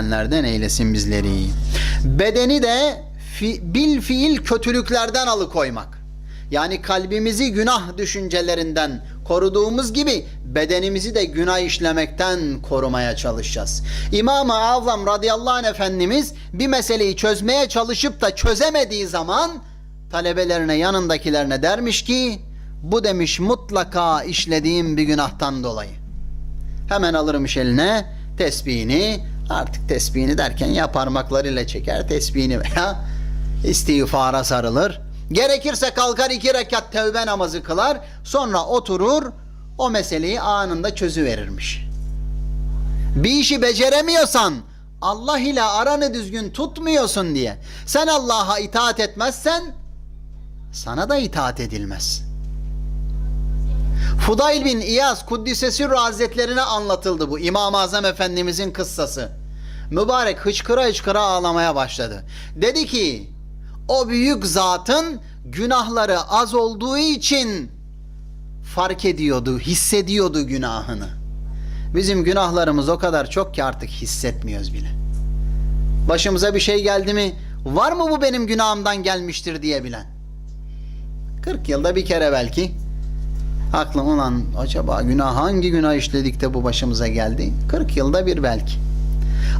edenlerden eylesin bizleri. Bedeni de fi, bil fiil kötülüklerden alıkoymak. Yani kalbimizi günah düşüncelerinden koruduğumuz gibi bedenimizi de günah işlemekten korumaya çalışacağız. İmam-ı Azam radıyallahu anh Efendimiz bir meseleyi çözmeye çalışıp da çözemediği zaman talebelerine yanındakilerine dermiş ki bu demiş mutlaka işlediğim bir günahtan dolayı. Hemen alırmış eline tesbihini artık tesbihini derken ya parmaklarıyla çeker tesbihini veya istiğfara sarılır. Gerekirse kalkar iki rekat tevbe namazı kılar sonra oturur o meseleyi anında çözüverirmiş. Bir işi beceremiyorsan Allah ile aranı düzgün tutmuyorsun diye sen Allah'a itaat etmezsen sana da itaat edilmez. Fudayl bin İyaz Kuddisesi Hazretlerine anlatıldı bu İmam-ı Azam Efendimizin kıssası. Mübarek hıçkıra hıçkıra ağlamaya başladı. Dedi ki o büyük zatın günahları az olduğu için fark ediyordu, hissediyordu günahını. Bizim günahlarımız o kadar çok ki artık hissetmiyoruz bile. Başımıza bir şey geldi mi var mı bu benim günahımdan gelmiştir diye bilen. 40 yılda bir kere belki aklım ulan acaba günah hangi günah işledik de bu başımıza geldi? 40 yılda bir belki.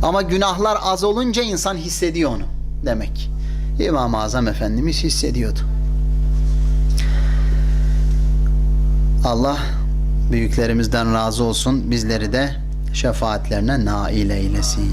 Ama günahlar az olunca insan hissediyor onu demek. İmam-ı Azam Efendimiz hissediyordu. Allah büyüklerimizden razı olsun. Bizleri de şefaatlerine nail eylesin.